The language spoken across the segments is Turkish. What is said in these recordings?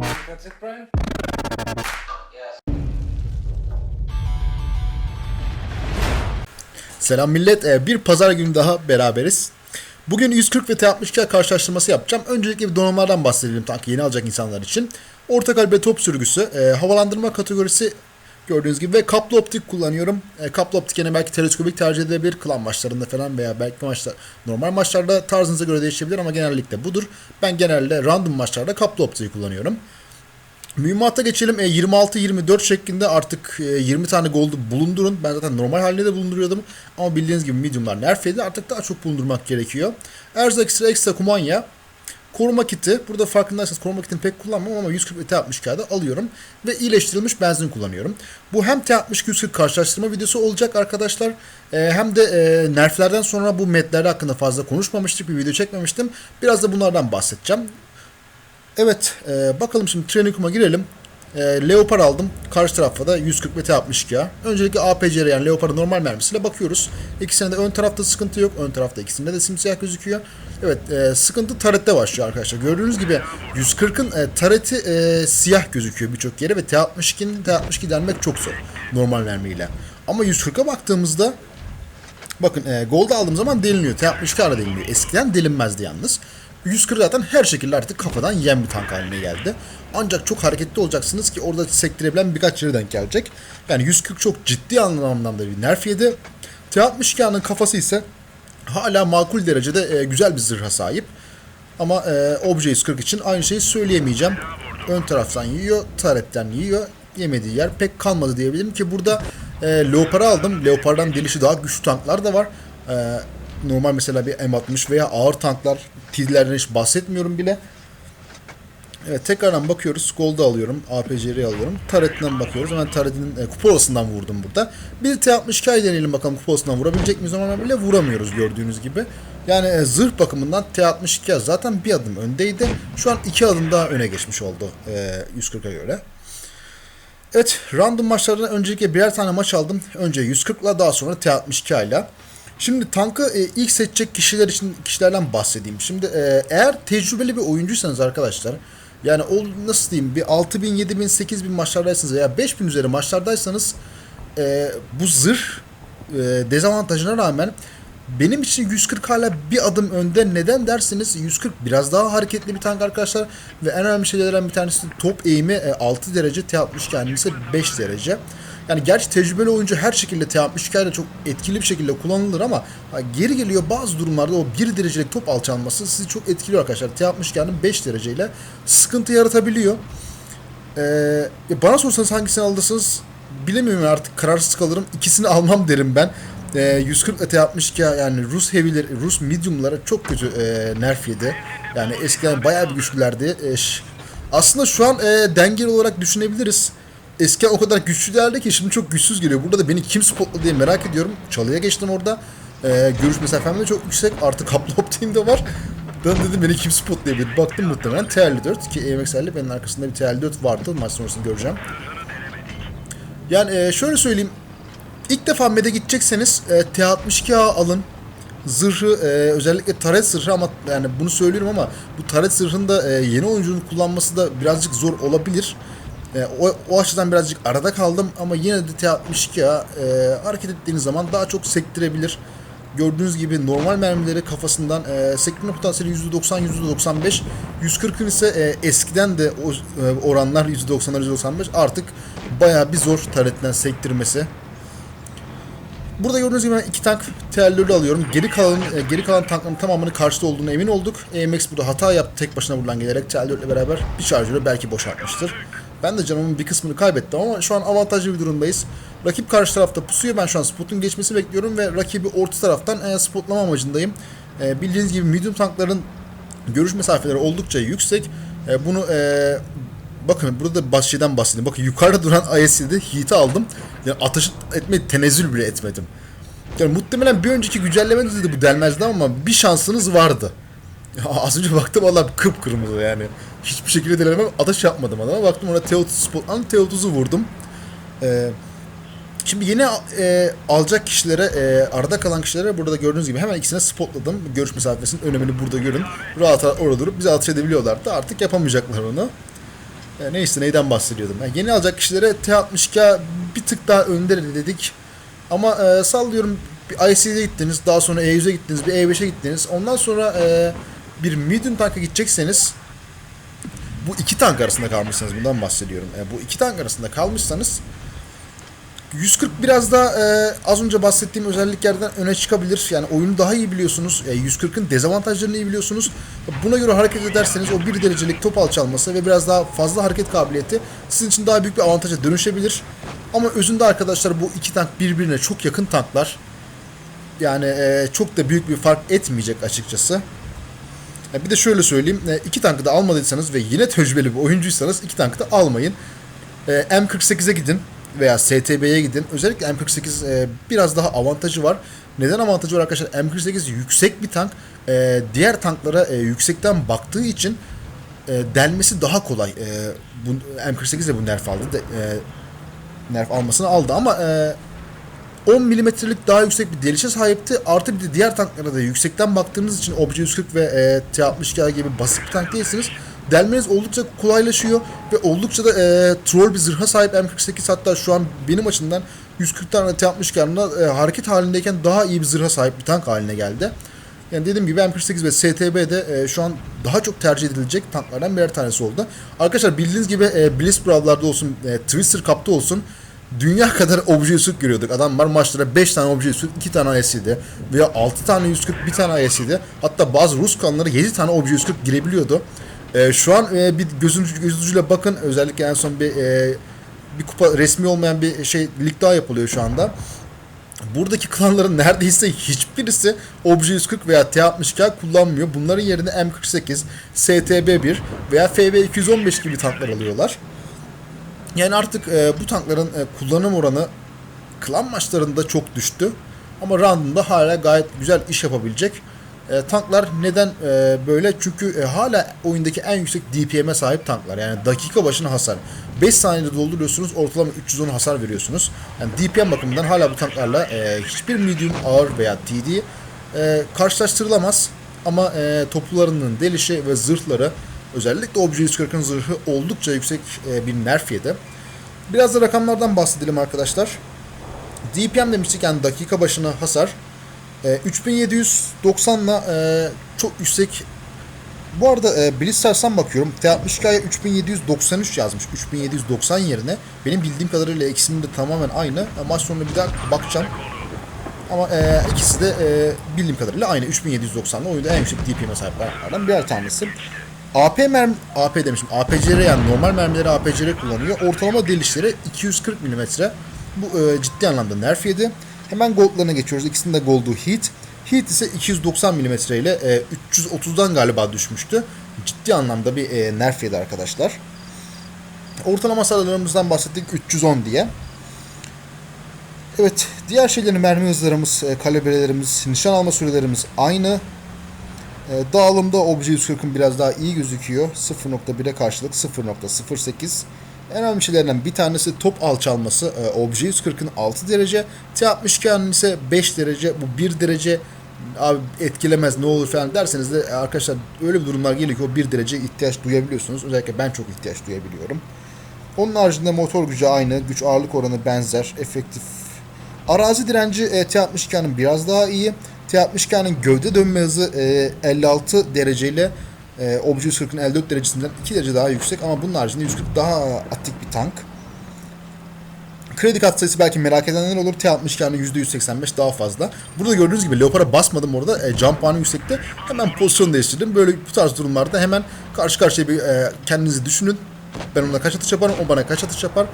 That's? Selam millet. Ee, Bir pazar günü daha beraberiz. Bugün 140 ve T62 karşılaştırması yapacağım. Öncelikle bir donanımlardan bahsedelim tankı yeni alacak insanlar için. Orta kalbe top sürgüsü, e, havalandırma kategorisi gördüğünüz gibi ve kaplı optik kullanıyorum. E, kaplı optik yine belki teleskopik tercih edilebilir klan maçlarında falan veya belki maçlar normal maçlarda tarzınıza göre değişebilir ama genellikle budur. Ben genelde random maçlarda kaplı optiği kullanıyorum. Mühimmata geçelim. E, 26-24 şeklinde artık e, 20 tane gold bulundurun. Ben zaten normal halinde de bulunduruyordum. Ama bildiğiniz gibi mediumlar nerf yedi. Artık daha çok bulundurmak gerekiyor. Erzak ekstra kumanya. Koruma kiti. Burada farkındaysanız koruma kitini pek kullanmam ama 140 ve T60 kağıdı alıyorum. Ve iyileştirilmiş benzin kullanıyorum. Bu hem T60 140 karşılaştırma videosu olacak arkadaşlar. E, hem de e, nerflerden sonra bu medler hakkında fazla konuşmamıştık. Bir video çekmemiştim. Biraz da bunlardan bahsedeceğim. Evet, e, bakalım şimdi Training'uma girelim. E, Leopard aldım. Karşı tarafta da 140 ve T62'ya. Öncelikle APCR yani Leopard'ın normal mermisiyle bakıyoruz. İkisinde de ön tarafta sıkıntı yok. Ön tarafta ikisinde de simsiyah gözüküyor. Evet, e, sıkıntı tarette başlıyor arkadaşlar. Gördüğünüz gibi 140'ın e, tareti e, siyah gözüküyor birçok yere ve T62'nin T62 denmek çok zor normal mermiyle. Ama 140'a baktığımızda Bakın e, Gold aldığım zaman deliniyor. T62 ara deliniyor. Eskiden delinmezdi yalnız. 140 zaten her şekilde artık kafadan yiyen bir tank haline geldi. Ancak çok hareketli olacaksınız ki orada sektirebilen birkaç yere denk gelecek. Yani 140 çok ciddi anlamda bir nerf yedi. T62'nın kafası ise hala makul derecede e, güzel bir zırha sahip. Ama e, Obje 140 için aynı şeyi söyleyemeyeceğim. Ön taraftan yiyor, taretten yiyor. Yemediği yer pek kalmadı diyebilirim ki burada e, Leopard'ı aldım. Leopard'dan delişi daha güçlü tanklar da var. E, normal mesela bir M60 veya ağır tanklar, T'lerden hiç bahsetmiyorum bile. Evet tekrardan bakıyoruz. Gold'u alıyorum. APCR'yi alıyorum. Turret'den bakıyoruz. Hemen Turret'in e, kupolasından vurdum burada. Bir T62 deneyelim bakalım kupolasından vurabilecek miyiz? Ama bile vuramıyoruz gördüğünüz gibi. Yani e, zırh bakımından T62 zaten bir adım öndeydi. Şu an iki adım daha öne geçmiş oldu e, 140'a göre. Evet, random maçlardan öncelikle birer tane maç aldım. Önce 140'la daha sonra T62 ile. Şimdi tankı e, ilk seçecek kişiler için kişilerden bahsedeyim. Şimdi e, eğer tecrübeli bir oyuncuysanız arkadaşlar yani o nasıl diyeyim bir 6000, 7000, 8000 maçlardaysanız veya 5000 üzeri maçlardaysanız e, bu zırh e, dezavantajına rağmen benim için 140 hala bir adım önde. Neden derseniz 140 biraz daha hareketli bir tank arkadaşlar. Ve en önemli şeylerden bir tanesi top eğimi e, 6 derece T60 yani ise 5 derece. Yani gerçi tecrübeli oyuncu her şekilde T62 ile çok etkili bir şekilde kullanılır ama geri geliyor bazı durumlarda o 1 derecelik top alçalması sizi çok etkiliyor arkadaşlar. T62'nin 5 dereceyle sıkıntı yaratabiliyor. Ee, bana sorsanız hangisini alırsınız bilemiyorum artık kararsız kalırım. İkisini almam derim ben. Ee, 140 ile T62 yani Rus heavy'leri, Rus medium'lara çok kötü e, nerf yedi. Yani eskiden bayağı bir güçlülerdi. E, aslında şu an e, dengeli olarak düşünebiliriz. Eskiden o kadar güçlü değerli ki şimdi çok güçsüz geliyor. Burada da beni kim spotladı diye merak ediyorum. Çalıya geçtim orada. E, görüş mesafem de çok yüksek. Artık kaplı optiğim de var. Ben dedim beni kim spotlayabilir? Baktım muhtemelen T54 ki EMXL'de benim arkasında bir T54 vardı. Maç sonrasında göreceğim. Yani e, şöyle söyleyeyim. İlk defa MED'e gidecekseniz e, T62A alın. Zırhı e, özellikle taret zırhı ama yani bunu söylüyorum ama bu taret zırhını da e, yeni oyuncunun kullanması da birazcık zor olabilir. E, o, o açıdan birazcık arada kaldım ama yine de T62A e, hareket ettiğiniz zaman daha çok sektirebilir. Gördüğünüz gibi normal mermileri kafasından e, sektirme potansiyeli %90, %95. 140'ın ise e, eskiden de o e, oranlar %90'lar %95 artık bayağı bir zor taretten sektirmesi. Burada gördüğünüz gibi ben iki tank terörlü alıyorum. Geri kalan e, geri kalan tankların tamamının karşıda olduğuna emin olduk. AMX burada hata yaptı tek başına buradan gelerek terörle beraber bir şarjörü belki boşaltmıştır. Ben de canımın bir kısmını kaybettim ama şu an avantajlı bir durumdayız. Rakip karşı tarafta pusuyor. Ben şu an spotun geçmesini bekliyorum ve rakibi orta taraftan e, spotlama amacındayım. Bildiğiniz gibi medium tankların görüş mesafeleri oldukça yüksek. Bunu bakın burada da başlıdan bahsedeyim. Bakın yukarıda duran IS'de heat'i aldım. Yani ateş etmeyi tenezzül bile etmedim. Yani muhtemelen bir önceki güncellemede de bu delmezdi ama bir şansınız vardı. Ya az önce baktım valla kıpkırmızı yani. Hiçbir şekilde denemem ateş yapmadım adama. Baktım ona T30 spot an T30'u vurdum. Ee, Şimdi yeni e, alacak kişilere, e, arada kalan kişilere burada gördüğünüz gibi hemen ikisine spotladım. Görüş mesafesinin önemini burada görün. Rahat orada durup bize ateş edebiliyorlardı. Artık yapamayacaklar onu. E, neyse neyden bahsediyordum. Yani yeni alacak kişilere T60K bir tık daha önde dedik. Ama e, sallıyorum bir IC'ye gittiniz, daha sonra E100'e gittiniz, bir E5'e gittiniz. Ondan sonra e, bir medium tanka gidecekseniz bu iki tank arasında kalmışsınız bundan bahsediyorum. E, bu iki tank arasında kalmışsanız 140 biraz daha e, az önce bahsettiğim özelliklerden öne çıkabilir. Yani oyunu daha iyi biliyorsunuz. E, 140'ın dezavantajlarını iyi biliyorsunuz. Buna göre hareket ederseniz o 1 derecelik top alçalması ve biraz daha fazla hareket kabiliyeti sizin için daha büyük bir avantaja dönüşebilir. Ama özünde arkadaşlar bu iki tank birbirine çok yakın tanklar. Yani e, çok da büyük bir fark etmeyecek açıkçası. Bir de şöyle söyleyeyim. E, iki tankı da almadıysanız ve yine tecrübeli bir oyuncuysanız iki tankı da almayın. E, M48'e gidin veya STB'ye gidin. Özellikle M48 e, biraz daha avantajı var. Neden avantajı var arkadaşlar? M48 yüksek bir tank. E, diğer tanklara yüksekten baktığı için delmesi daha kolay. E, bu, M48 de bu nerf aldı. De, e, nerf almasını aldı ama 10 milimetrelik daha yüksek bir delişe sahipti. Artı bir de diğer tanklara da yüksekten baktığınız için Obje 140 ve e, T-62 gibi basit bir tank değilsiniz. Delmeniz oldukça kolaylaşıyor ve oldukça da e, troll bir zırha sahip M48 hatta şu an benim açımdan 140 tane T-60 e, hareket halindeyken daha iyi bir zırha sahip bir tank haline geldi. Yani dediğim gibi M48 ve STB de e, şu an daha çok tercih edilecek tanklardan birer tanesi oldu. Arkadaşlar bildiğiniz gibi e, Blitzbrawl'larda olsun, e, Twister Cup'ta olsun dünya kadar obje 140 görüyorduk. Adamlar maçlara 5 tane obje 140, 2 tane IS'ydi. Veya 6 tane 140, 1 tane IS'ydi. Hatta bazı Rus kanalları 7 tane obje 140 girebiliyordu. E, şu an e, bir gözün göz bakın. Özellikle en son bir e, bir kupa resmi olmayan bir şey lig daha yapılıyor şu anda. Buradaki klanların neredeyse hiçbirisi Obje 140 veya T60K kullanmıyor. Bunların yerine M48, STB1 veya FV215 gibi tanklar alıyorlar. Yani artık e, bu tankların e, kullanım oranı klan maçlarında çok düştü. Ama round'unda hala gayet güzel iş yapabilecek. E, tanklar neden e, böyle? Çünkü e, hala oyundaki en yüksek DPM'e sahip tanklar. Yani dakika başına hasar. 5 saniyede dolduruyorsunuz ortalama 310 hasar veriyorsunuz. Yani DPM bakımından hala bu tanklarla e, hiçbir medium ağır veya TD e, karşılaştırılamaz. Ama e, toplularının delişi ve zırhları özellikle Obje 140'ın zırhı oldukça yüksek e, bir nerf yedi. Biraz da rakamlardan bahsedelim arkadaşlar. DPM demiştik yani dakika başına hasar. E, 3790 ile e, çok yüksek. Bu arada e, Blitzer'san bakıyorum. T60K'ya 3793 yazmış. 3790 yerine. Benim bildiğim kadarıyla ikisinin de tamamen aynı. E, maç sonunda bir daha bakacağım. Ama e, ikisi de e, bildiğim kadarıyla aynı. 3790 ile oyunda en yüksek DPM'e sahip birer tanesi. AP mermi, AP demişim. APCR yani normal mermileri APCR kullanıyor. Ortalama delişleri 240 mm. Bu e, ciddi anlamda nerf yedi. Hemen goldlarına geçiyoruz. İkisinin de goldu Heat. Heat ise 290 mm ile e, 330'dan galiba düşmüştü. Ciddi anlamda bir e, nerf yedi arkadaşlar. Ortalama hasarlarımızdan bahsettik 310 diye. Evet, diğer şeylerin mermi hızlarımız, e, kalibrelerimiz, nişan alma sürelerimiz aynı. E, dağılımda Obje 140'ın biraz daha iyi gözüküyor. 0.1'e karşılık 0.08. En önemli şeylerden bir tanesi top alçalması. E, Obje 140'ın 6 derece. T62'nin ise 5 derece. Bu 1 derece abi etkilemez ne olur falan derseniz de arkadaşlar öyle bir durumlar geliyor ki o 1 derece ihtiyaç duyabiliyorsunuz. Özellikle ben çok ihtiyaç duyabiliyorum. Onun haricinde motor gücü aynı. Güç ağırlık oranı benzer. Efektif. Arazi direnci e, T62'nin biraz daha iyi. T60K'nın gövde dönme hızı e, 56 dereceyle e, Obje 140'ın 54 derecesinden 2 derece daha yüksek ama bunun haricinde 140 daha atik bir tank. Kredi kat sayısı belki merak edenler olur. T60K'nın %185 daha fazla. Burada gördüğünüz gibi Leopard'a basmadım orada. E, jump puanı yüksekte. Hemen pozisyon değiştirdim. Böyle bu tarz durumlarda hemen karşı karşıya bir e, kendinizi düşünün. Ben ona kaç atış yaparım, o bana kaç atış yapar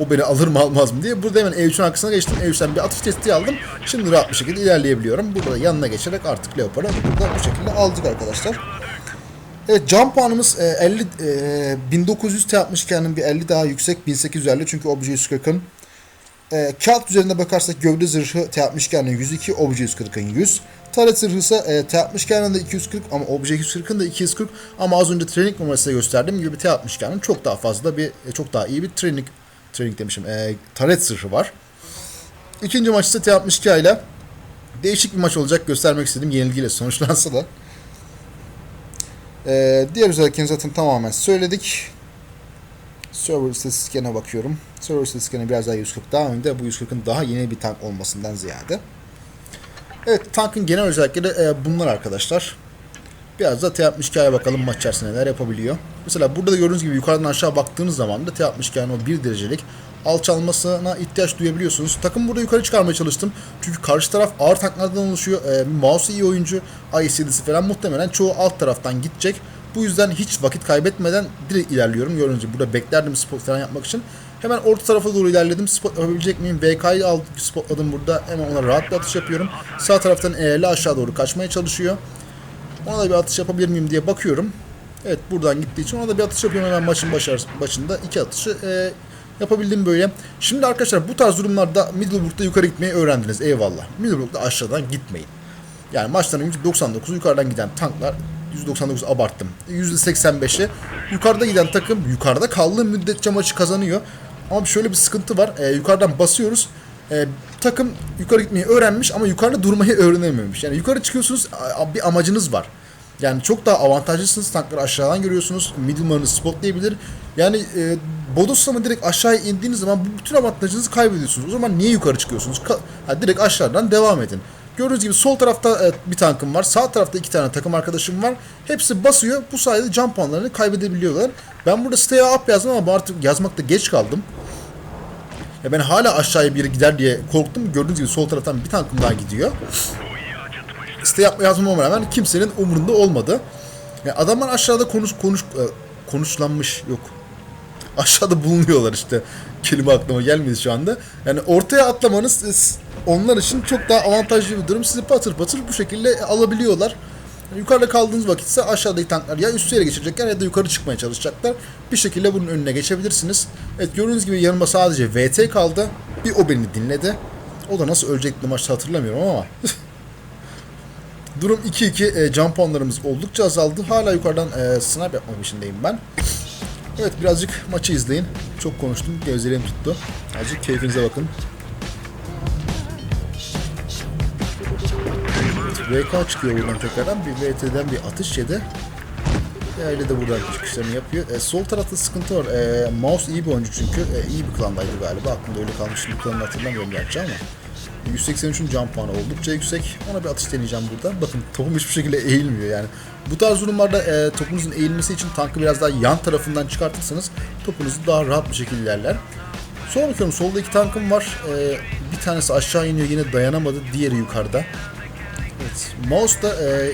o beni alır mı almaz mı diye. Burada hemen E3'ün arkasına geçtim. E3'ten bir atış testi aldım. Şimdi rahat bir şekilde ilerleyebiliyorum. Burada yanına geçerek artık Leopard'ı burada bu şekilde aldık arkadaşlar. Evet jump puanımız 50 e, 1900 T60K'nın bir 50 daha yüksek 1850 çünkü Obje 140'ın e, kağıt üzerinde bakarsak gövde zırhı T60K'nın 102, Obje 140'ın 100. Taret zırhı ise e, T60K'nın da 240 ama Obje 140'ın da 240 ama az önce training numarasında gösterdiğim gibi T60K'nın çok daha fazla bir e, çok daha iyi bir training training demişim. E, taret zırhı var. İkinci maç ise T62 ile değişik bir maç olacak göstermek istedim yenilgiyle sonuçlansa da. E, diğer özelliklerini zaten tamamen söyledik. Server istatistiklerine bakıyorum. Server istatistiklerine biraz daha 140 daha önde. Bu 140'ın daha yeni bir tank olmasından ziyade. Evet tankın genel özellikleri e, bunlar arkadaşlar. Biraz da T-62'ye bakalım maç içerisinde neler yapabiliyor. Mesela burada da gördüğünüz gibi yukarıdan aşağı baktığınız zaman da T-62'nin o 1 derecelik alçalmasına ihtiyaç duyabiliyorsunuz. Takım burada yukarı çıkarmaya çalıştım. Çünkü karşı taraf ağır tanklardan oluşuyor. E, mouse iyi oyuncu, i7'si falan muhtemelen çoğu alt taraftan gidecek. Bu yüzden hiç vakit kaybetmeden direkt ilerliyorum. Gördüğünüz gibi burada beklerdim spot falan yapmak için. Hemen orta tarafa doğru ilerledim. Spot yapabilecek miyim? VK'yı aldım, spotladım burada. Hemen ona rahat bir atış yapıyorum. Sağ taraftan eğerli aşağı doğru kaçmaya çalışıyor. Ona da bir atış yapabilir miyim diye bakıyorum. Evet buradan gittiği için ona da bir atış yapıyorum hemen maçın başar, başında. iki atışı e, yapabildim böyle. Şimdi arkadaşlar bu tarz durumlarda Middlebrook'ta yukarı gitmeyi öğrendiniz. Eyvallah. Middlebrook'ta aşağıdan gitmeyin. Yani maçtan önce 99 yukarıdan giden tanklar 199 abarttım. %85'i yukarıda giden takım yukarıda kaldığı müddetçe maçı kazanıyor. Ama şöyle bir sıkıntı var. Ee, yukarıdan basıyoruz. Ee, takım yukarı gitmeyi öğrenmiş ama yukarıda durmayı öğrenememiş. Yani yukarı çıkıyorsunuz bir amacınız var. Yani çok daha avantajlısınız. Tankları aşağıdan görüyorsunuz. Middleman'ı spotlayabilir. Yani e, Bodoslama direkt aşağıya indiğiniz zaman bu bütün avantajınızı kaybediyorsunuz. O zaman niye yukarı çıkıyorsunuz? Ka- ha, direkt aşağıdan devam edin. Gördüğünüz gibi sol tarafta e, bir tankım var. Sağ tarafta iki tane takım arkadaşım var. Hepsi basıyor. Bu sayede can puanlarını kaybedebiliyorlar. Ben burada stay up yazdım ama artık yazmakta geç kaldım. Ya ben hala aşağıya biri gider diye korktum. Gördüğünüz gibi sol taraftan bir tankım daha gidiyor. Stay yapma yazmama rağmen kimsenin umurunda olmadı. Yani adamlar aşağıda konuş konuş e, konuşlanmış yok. Aşağıda bulunuyorlar işte. Kelime aklıma gelmedi şu anda. Yani ortaya atlamanız e, onlar için çok daha avantajlı bir durum. Sizi patır patır bu şekilde alabiliyorlar. Yukarıda kaldığınız vakitse aşağıdaki tanklar ya üst yere geçecekler ya da yukarı çıkmaya çalışacaklar. Bir şekilde bunun önüne geçebilirsiniz. Evet gördüğünüz gibi yanıma sadece VT kaldı. Bir o beni dinledi. O da nasıl ölecekti maçta hatırlamıyorum ama. Durum 2-2. E, can puanlarımız oldukça azaldı. Hala yukarıdan e, snipe yapma peşindeyim ben. Evet birazcık maçı izleyin. Çok konuştum. Gözlerim tuttu. Azıcık keyfinize bakın. VK çıkıyor buradan tekrardan. Bir VT'den bir atış yedi. Değerli de buradan çıkışlarını yapıyor. E, sol tarafta sıkıntı var. E, mouse iyi bir oyuncu çünkü. E, iyi bir klandaydı galiba. Aklımda öyle kalmış. Bir klanını hatırlamıyorum gerçi ama. 183'ün can puanı oldukça yüksek. Ona bir atış deneyeceğim burada. Bakın topum hiçbir şekilde eğilmiyor yani. Bu tarz durumlarda e, topunuzun eğilmesi için tankı biraz daha yan tarafından çıkartırsanız topunuzu daha rahat bir şekilde ilerler. Sonra bakıyorum solda iki tankım var. E, bir tanesi aşağı iniyor yine dayanamadı. Diğeri yukarıda. Evet, mouse da e,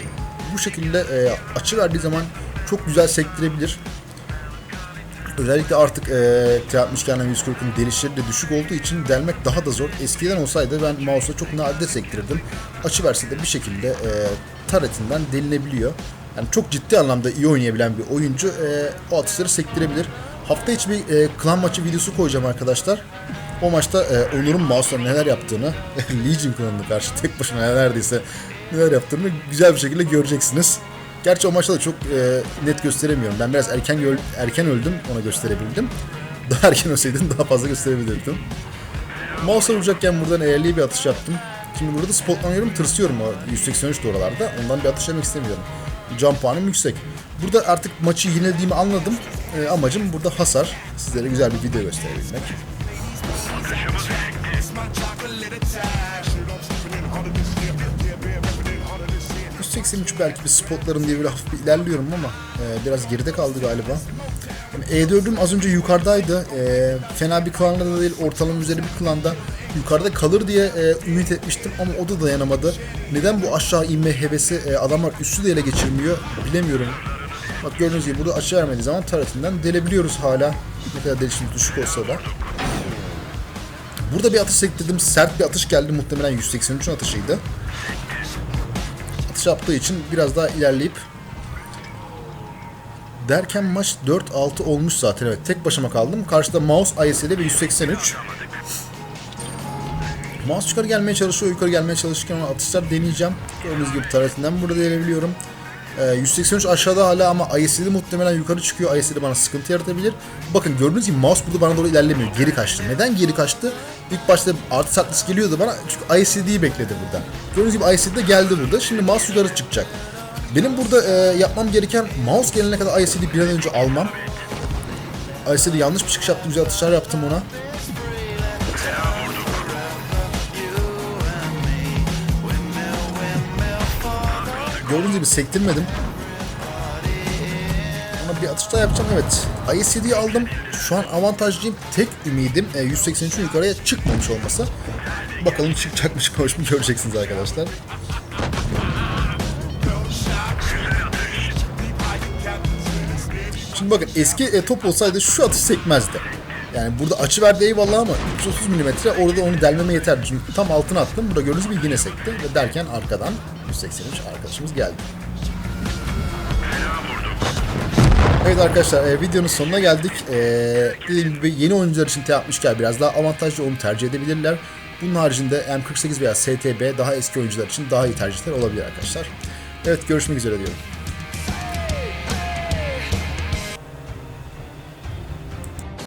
bu şekilde e, açı verdiği zaman çok güzel sektirebilir. Özellikle artık e, T60 140'ın delişleri de düşük olduğu için delmek daha da zor. Eskiden olsaydı ben mouse'a çok nadir sektirirdim. Açı verse de bir şekilde e, taretinden delinebiliyor. Yani çok ciddi anlamda iyi oynayabilen bir oyuncu e, o atışları sektirebilir. Hafta içi bir e, klan maçı videosu koyacağım arkadaşlar. O maçta e, Onur'un mouse'la neler yaptığını, Legion klanına karşı tek başına neredeyse neler yaptığını güzel bir şekilde göreceksiniz. Gerçi o maçta da çok e, net gösteremiyorum. Ben biraz erken öl- erken öldüm, ona gösterebildim. Daha erken ölseydim daha fazla gösterebilirdim. Mouse'a vuracakken buradan eğerliği bir atış yaptım. Şimdi burada spotlanıyorum, tırsıyorum o 183 de oralarda. Ondan bir atış yapmak istemiyorum. Can puanım yüksek. Burada artık maçı yenildiğimi anladım. E, amacım burada hasar. Sizlere güzel bir video gösterebilmek. 183 belki bir spotlarım diye böyle hafif bir ilerliyorum ama e, biraz geride kaldı galiba. Yani E4'üm az önce yukarıdaydı. E, fena bir klanda da değil, ortalama üzeri bir klanda. Yukarıda kalır diye e, ümit etmiştim ama o da dayanamadı. Neden bu aşağı inme hevesi e, adamlar üstü de ele geçirmiyor bilemiyorum. Bak gördüğünüz gibi burada açı vermediği zaman tarafından delebiliyoruz hala. Ne kadar delişim düşük olsa da. Burada bir atış sektirdim. Sert bir atış geldi. Muhtemelen 183'ün atışıydı atış yaptığı için biraz daha ilerleyip derken maç 4-6 olmuş zaten evet tek başıma kaldım. Karşıda mouse ISL ve 183. Mouse yukarı gelmeye çalışıyor. Yukarı gelmeye çalışırken atışlar deneyeceğim. Gördüğünüz gibi tarafından burada deneyebiliyorum. Ee, 183 aşağıda hala ama ISL'i muhtemelen yukarı çıkıyor. ISL bana sıkıntı yaratabilir. Bakın gördüğünüz gibi mouse burada bana doğru ilerlemiyor. Geri kaçtı. Neden geri kaçtı? İlk başta artı satlısı geliyordu bana. Çünkü ISL'yi bekledi burada. Gördüğünüz gibi ISL de geldi burada. Şimdi mouse yukarı çıkacak. Benim burada e, yapmam gereken mouse gelene kadar ISL'i bir an önce almam. Aysel'i yanlış bir çıkış yaptım. Güzel atışlar yaptım ona. Gördüğünüz gibi sektirmedim. Ama bir atış daha yapacağım evet. IS7'yi aldım. Şu an avantajlıyım. Tek ümidim e, 183'ün yukarıya çıkmamış olması. Bakalım çıkacak mı çıkmamış mı göreceksiniz arkadaşlar. Şimdi bakın eski e, top olsaydı şu atış sekmezdi. Yani burada açı verdi eyvallah ama 330 mm orada onu delmeme yeterdi. Çünkü tam altına attım. Burada gördüğünüz gibi yine sekti. Ve derken arkadan 183 arkadaşımız geldi. Evet arkadaşlar e, videonun sonuna geldik. E, dediğim gibi yeni oyuncular için T60 biraz daha avantajlı onu tercih edebilirler. Bunun haricinde M48 veya STB daha eski oyuncular için daha iyi tercihler olabilir arkadaşlar. Evet görüşmek üzere diyorum.